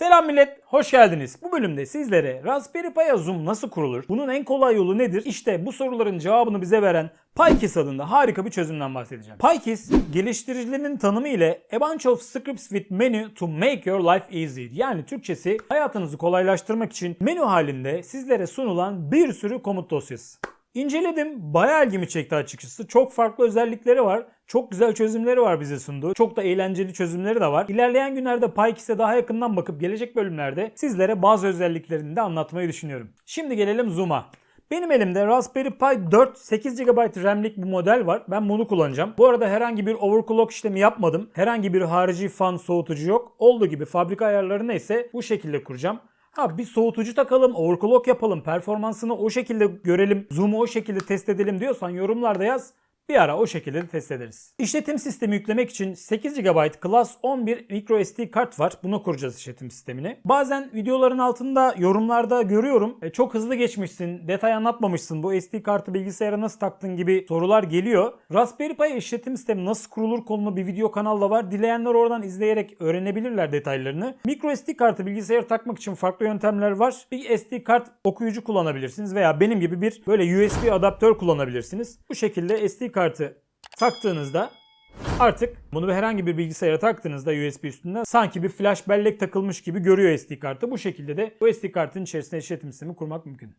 Selam millet, hoş geldiniz. Bu bölümde sizlere Raspberry Pi'ye Zoom nasıl kurulur? Bunun en kolay yolu nedir? İşte bu soruların cevabını bize veren PyKiss adında harika bir çözümden bahsedeceğim. PyKiss, geliştiricilerinin tanımı ile A bunch of scripts with menu to make your life easy. Yani Türkçesi hayatınızı kolaylaştırmak için menü halinde sizlere sunulan bir sürü komut dosyası. İnceledim. Bayağı ilgimi çekti açıkçası. Çok farklı özellikleri var. Çok güzel çözümleri var bize sunduğu. Çok da eğlenceli çözümleri de var. İlerleyen günlerde PyKiss'e daha yakından bakıp gelecek bölümlerde sizlere bazı özelliklerini de anlatmayı düşünüyorum. Şimdi gelelim Zoom'a. Benim elimde Raspberry Pi 4 8 GB RAM'lik bir model var. Ben bunu kullanacağım. Bu arada herhangi bir overclock işlemi yapmadım. Herhangi bir harici fan soğutucu yok. Olduğu gibi fabrika ayarlarını ise bu şekilde kuracağım. Ha bir soğutucu takalım, overclock yapalım, performansını o şekilde görelim, zoom'u o şekilde test edelim diyorsan yorumlarda yaz. Bir ara o şekilde de test ederiz. İşletim sistemi yüklemek için 8 GB Class 11 microSD kart var. Buna kuracağız işletim sistemini. Bazen videoların altında yorumlarda görüyorum. E, çok hızlı geçmişsin, detay anlatmamışsın, bu SD kartı bilgisayara nasıl taktın gibi sorular geliyor. Raspberry Pi işletim sistemi nasıl kurulur konulu bir video kanalda var. Dileyenler oradan izleyerek öğrenebilirler detaylarını. MicroSD kartı bilgisayara takmak için farklı yöntemler var. Bir SD kart okuyucu kullanabilirsiniz veya benim gibi bir böyle USB adaptör kullanabilirsiniz. Bu şekilde SD kartı taktığınızda Artık bunu herhangi bir bilgisayara taktığınızda USB üstünden sanki bir flash bellek takılmış gibi görüyor SD kartı. Bu şekilde de bu SD kartın içerisinde işletim sistemi kurmak mümkün.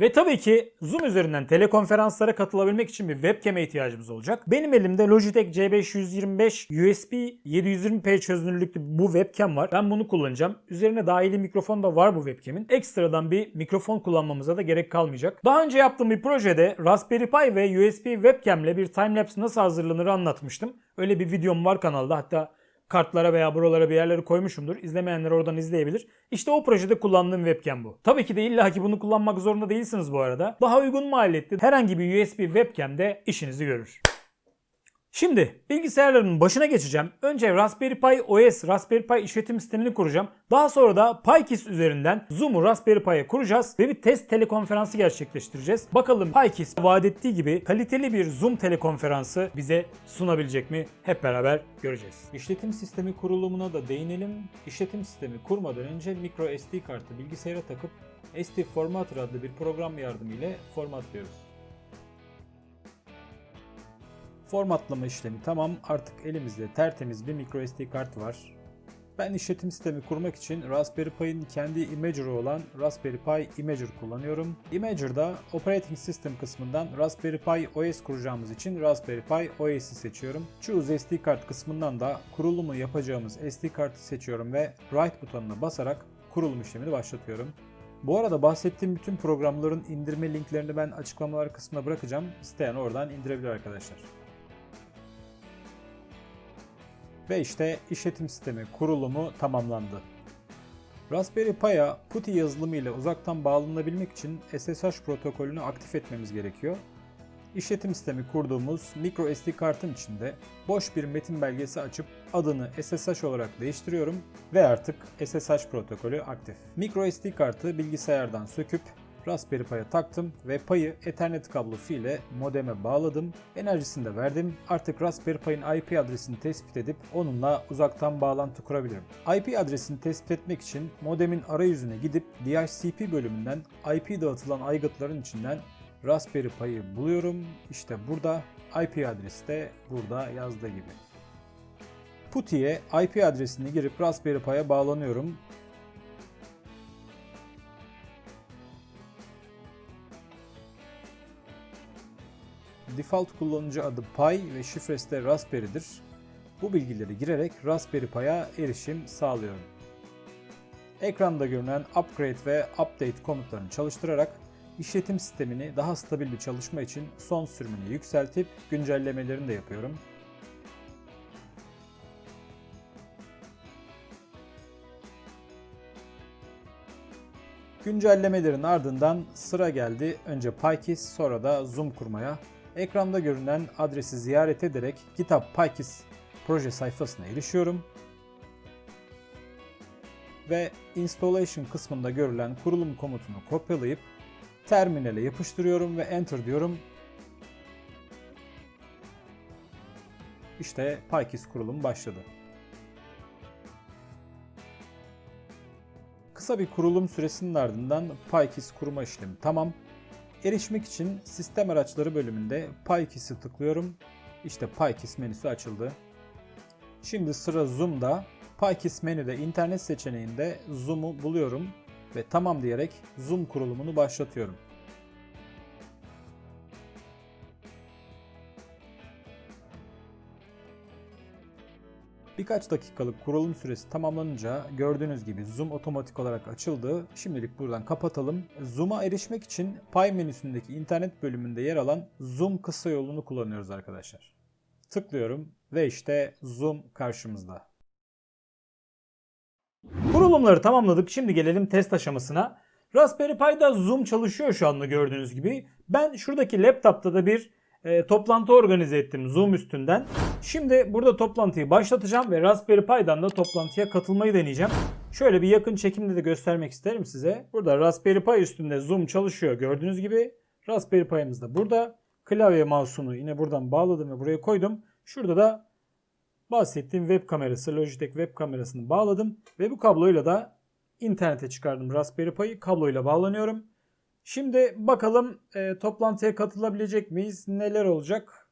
Ve tabii ki Zoom üzerinden telekonferanslara katılabilmek için bir webcam'e ihtiyacımız olacak. Benim elimde Logitech C525 USB 720p çözünürlüklü bu webcam var. Ben bunu kullanacağım. Üzerine dahili mikrofon da var bu webcam'in. Ekstradan bir mikrofon kullanmamıza da gerek kalmayacak. Daha önce yaptığım bir projede Raspberry Pi ve USB webcam ile bir timelapse nasıl hazırlanır anlatmıştım. Öyle bir videom var kanalda. Hatta kartlara veya buralara bir yerlere koymuşumdur. İzlemeyenler oradan izleyebilir. İşte o projede kullandığım webcam bu. Tabii ki de illa ki bunu kullanmak zorunda değilsiniz bu arada. Daha uygun maliyetli herhangi bir USB webcam de işinizi görür. Şimdi bilgisayarların başına geçeceğim. Önce Raspberry Pi OS, Raspberry Pi işletim sistemini kuracağım. Daha sonra da PyKiss üzerinden Zoom'u Raspberry Pi'ye kuracağız ve bir test telekonferansı gerçekleştireceğiz. Bakalım PyKiss vaat ettiği gibi kaliteli bir Zoom telekonferansı bize sunabilecek mi? Hep beraber göreceğiz. İşletim sistemi kurulumuna da değinelim. İşletim sistemi kurmadan önce micro SD kartı bilgisayara takıp SD Formatter adlı bir program yardımıyla formatlıyoruz. Formatlama işlemi tamam. Artık elimizde tertemiz bir microSD kart var. Ben işletim sistemi kurmak için Raspberry Pi'nin kendi Imager'ı olan Raspberry Pi Imager kullanıyorum. Imager'da Operating System kısmından Raspberry Pi OS kuracağımız için Raspberry Pi OS'i seçiyorum. Choose SD kart kısmından da kurulumu yapacağımız SD kartı seçiyorum ve Write butonuna basarak kurulum işlemini başlatıyorum. Bu arada bahsettiğim bütün programların indirme linklerini ben açıklamalar kısmına bırakacağım. İsteyen oradan indirebilir arkadaşlar. Ve işte işletim sistemi kurulumu tamamlandı. Raspberry Pi'ye PuTTY yazılımı ile uzaktan bağlanabilmek için SSH protokolünü aktif etmemiz gerekiyor. İşletim sistemi kurduğumuz microSD kartın içinde boş bir metin belgesi açıp adını SSH olarak değiştiriyorum ve artık SSH protokolü aktif. MicroSD kartı bilgisayardan söküp Raspberry Pi'ye taktım ve payı Ethernet kablosu ile modeme bağladım. Enerjisini de verdim. Artık Raspberry Pi'nin IP adresini tespit edip onunla uzaktan bağlantı kurabilirim. IP adresini tespit etmek için modemin arayüzüne gidip DHCP bölümünden IP dağıtılan aygıtların içinden Raspberry Pi'yi buluyorum. İşte burada IP adresi de burada yazdığı gibi. PuTTY'ye IP adresini girip Raspberry Pi'ye bağlanıyorum. Default kullanıcı adı Pi ve şifresi de Raspberry'dir. Bu bilgileri girerek Raspberry Pi'ye erişim sağlıyorum. Ekranda görünen Upgrade ve Update komutlarını çalıştırarak işletim sistemini daha stabil bir çalışma için son sürümünü yükseltip güncellemelerini de yapıyorum. Güncellemelerin ardından sıra geldi önce PyKiss sonra da Zoom kurmaya. Ekranda görünen adresi ziyaret ederek GitHub PyKiss proje sayfasına erişiyorum. Ve installation kısmında görülen kurulum komutunu kopyalayıp terminale yapıştırıyorum ve enter diyorum. İşte PyKiss kurulum başladı. Kısa bir kurulum süresinin ardından PyKis kurma işlemi tamam. Erişmek için sistem araçları bölümünde PyKis'i tıklıyorum. İşte PyKis menüsü açıldı. Şimdi sıra Zoom'da. PyKis menüde internet seçeneğinde Zoom'u buluyorum ve tamam diyerek Zoom kurulumunu başlatıyorum. Birkaç dakikalık kurulum süresi tamamlanınca gördüğünüz gibi Zoom otomatik olarak açıldı. Şimdilik buradan kapatalım. Zoom'a erişmek için Pay menüsündeki internet bölümünde yer alan Zoom kısa yolunu kullanıyoruz arkadaşlar. Tıklıyorum ve işte Zoom karşımızda. Kurulumları tamamladık. Şimdi gelelim test aşamasına. Raspberry Pi'da Zoom çalışıyor şu anda gördüğünüz gibi. Ben şuradaki laptopta da bir e, toplantı organize ettim Zoom üstünden. Şimdi burada toplantıyı başlatacağım ve Raspberry Pi'dan da toplantıya katılmayı deneyeceğim. Şöyle bir yakın çekimde de göstermek isterim size. Burada Raspberry Pi üstünde Zoom çalışıyor gördüğünüz gibi. Raspberry Pi'miz de burada. Klavye mouse'unu yine buradan bağladım ve buraya koydum. Şurada da bahsettiğim web kamerası, Logitech web kamerasını bağladım ve bu kabloyla da internete çıkardım Raspberry Pi'yi. Kabloyla bağlanıyorum. Şimdi bakalım e, toplantıya katılabilecek miyiz? Neler olacak?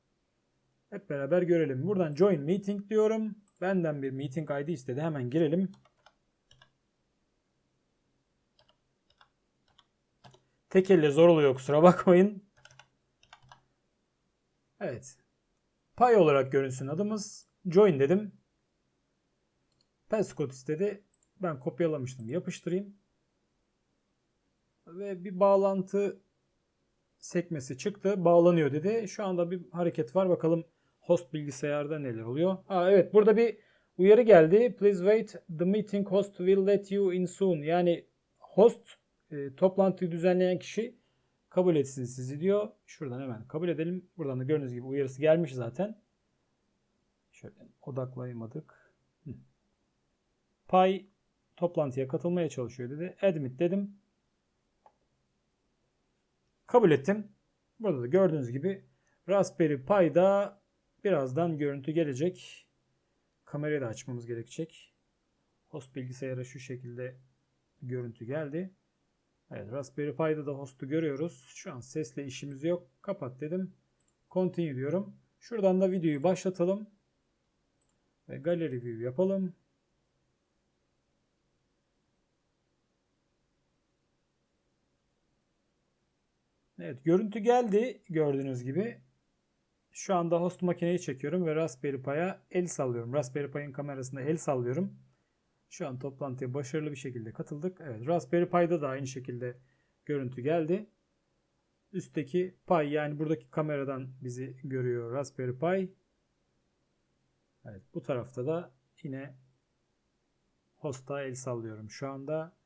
Hep beraber görelim. Buradan join meeting diyorum. Benden bir meeting ID istedi. Hemen girelim. Tek elle zor oluyor kusura bakmayın. Evet. Pay olarak görünsün adımız. Join dedim. Passcode istedi. Ben kopyalamıştım. Yapıştırayım. Ve bir bağlantı sekmesi çıktı. Bağlanıyor dedi. Şu anda bir hareket var. Bakalım host bilgisayarda neler oluyor. Aa, evet burada bir uyarı geldi. Please wait. The meeting host will let you in soon. Yani host e, toplantıyı düzenleyen kişi kabul etsin sizi diyor. Şuradan hemen kabul edelim. Buradan da gördüğünüz gibi uyarısı gelmiş zaten. Şöyle odaklayamadık. Pay toplantıya katılmaya çalışıyor dedi. Admit dedim. Kabul ettim. Burada da gördüğünüz gibi Raspberry Pi'da birazdan görüntü gelecek. Kamerayı da açmamız gerekecek. Host bilgisayara şu şekilde görüntü geldi. Evet Raspberry Pi'da da host'u görüyoruz. Şu an sesle işimiz yok. Kapat dedim. Continue diyorum. Şuradan da videoyu başlatalım. Ve gallery view yapalım. Evet görüntü geldi gördüğünüz gibi. Şu anda host makineyi çekiyorum ve Raspberry Pi'ye el sallıyorum. Raspberry Pi'nin kamerasına el sallıyorum. Şu an toplantıya başarılı bir şekilde katıldık. Evet Raspberry Pi'da da aynı şekilde görüntü geldi. Üstteki Pi yani buradaki kameradan bizi görüyor Raspberry Pi. Evet bu tarafta da yine host'a el sallıyorum şu anda.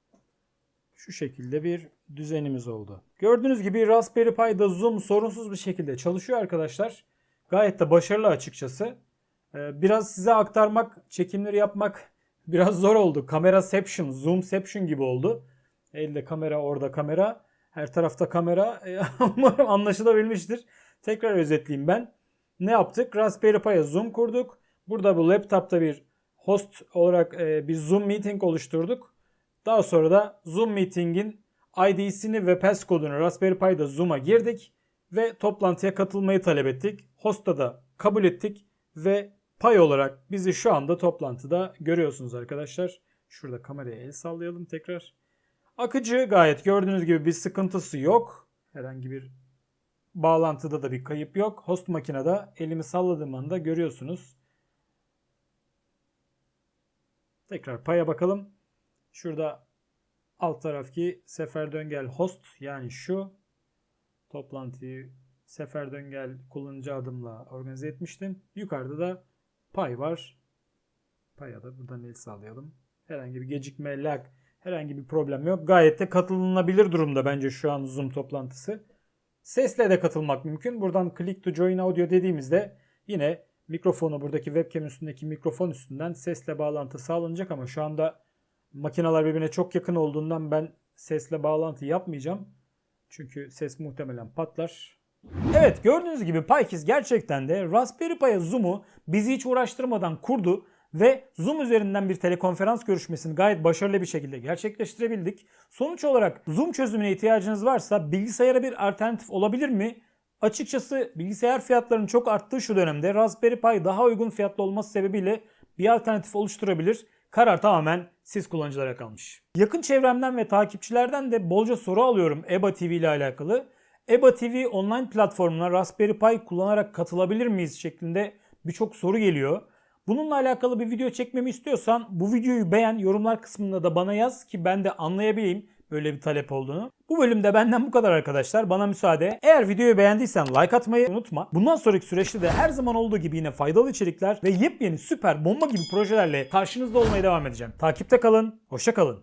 Şu şekilde bir düzenimiz oldu. Gördüğünüz gibi Raspberry Pi'da Zoom sorunsuz bir şekilde çalışıyor arkadaşlar. Gayet de başarılı açıkçası. Ee, biraz size aktarmak, çekimleri yapmak biraz zor oldu. Kameraception, Zoomception gibi oldu. Elde kamera, orada kamera. Her tarafta kamera. Umarım anlaşılabilmiştir. Tekrar özetleyeyim ben. Ne yaptık? Raspberry Pi'ye Zoom kurduk. Burada bu laptopta bir host olarak e, bir Zoom meeting oluşturduk. Daha sonra da Zoom Meeting'in ID'sini ve passcode'unu Raspberry Pi'da Zoom'a girdik ve toplantıya katılmayı talep ettik. Host'a da kabul ettik ve pay olarak bizi şu anda toplantıda görüyorsunuz arkadaşlar. Şurada kameraya el sallayalım tekrar. Akıcı gayet gördüğünüz gibi bir sıkıntısı yok. Herhangi bir bağlantıda da bir kayıp yok. Host makinede elimi salladığım anda görüyorsunuz. Tekrar paya bakalım. Şurada alt taraftaki sefer döngel host yani şu toplantıyı sefer döngel kullanıcı adımla organize etmiştim. Yukarıda da pay var. Pay'a da buradan el sağlayalım. Herhangi bir gecikme, lag, herhangi bir problem yok. Gayet de katılınabilir durumda bence şu an Zoom toplantısı. Sesle de katılmak mümkün. Buradan click to join audio dediğimizde yine mikrofonu buradaki webcam üstündeki mikrofon üstünden sesle bağlantı sağlanacak ama şu anda makineler birbirine çok yakın olduğundan ben sesle bağlantı yapmayacağım. Çünkü ses muhtemelen patlar. Evet gördüğünüz gibi PyKiss gerçekten de Raspberry Pi'ye Zoom'u bizi hiç uğraştırmadan kurdu ve Zoom üzerinden bir telekonferans görüşmesini gayet başarılı bir şekilde gerçekleştirebildik. Sonuç olarak Zoom çözümüne ihtiyacınız varsa bilgisayara bir alternatif olabilir mi? Açıkçası bilgisayar fiyatlarının çok arttığı şu dönemde Raspberry Pi daha uygun fiyatlı olması sebebiyle bir alternatif oluşturabilir. Karar tamamen siz kullanıcılara kalmış. Yakın çevremden ve takipçilerden de bolca soru alıyorum EBA TV ile alakalı. EBA TV online platformuna Raspberry Pi kullanarak katılabilir miyiz şeklinde birçok soru geliyor. Bununla alakalı bir video çekmemi istiyorsan bu videoyu beğen, yorumlar kısmında da bana yaz ki ben de anlayabileyim böyle bir talep olduğunu. Bu bölümde benden bu kadar arkadaşlar. Bana müsaade. Eğer videoyu beğendiysen like atmayı unutma. Bundan sonraki süreçte de her zaman olduğu gibi yine faydalı içerikler ve yepyeni süper bomba gibi projelerle karşınızda olmaya devam edeceğim. Takipte kalın, hoşça kalın.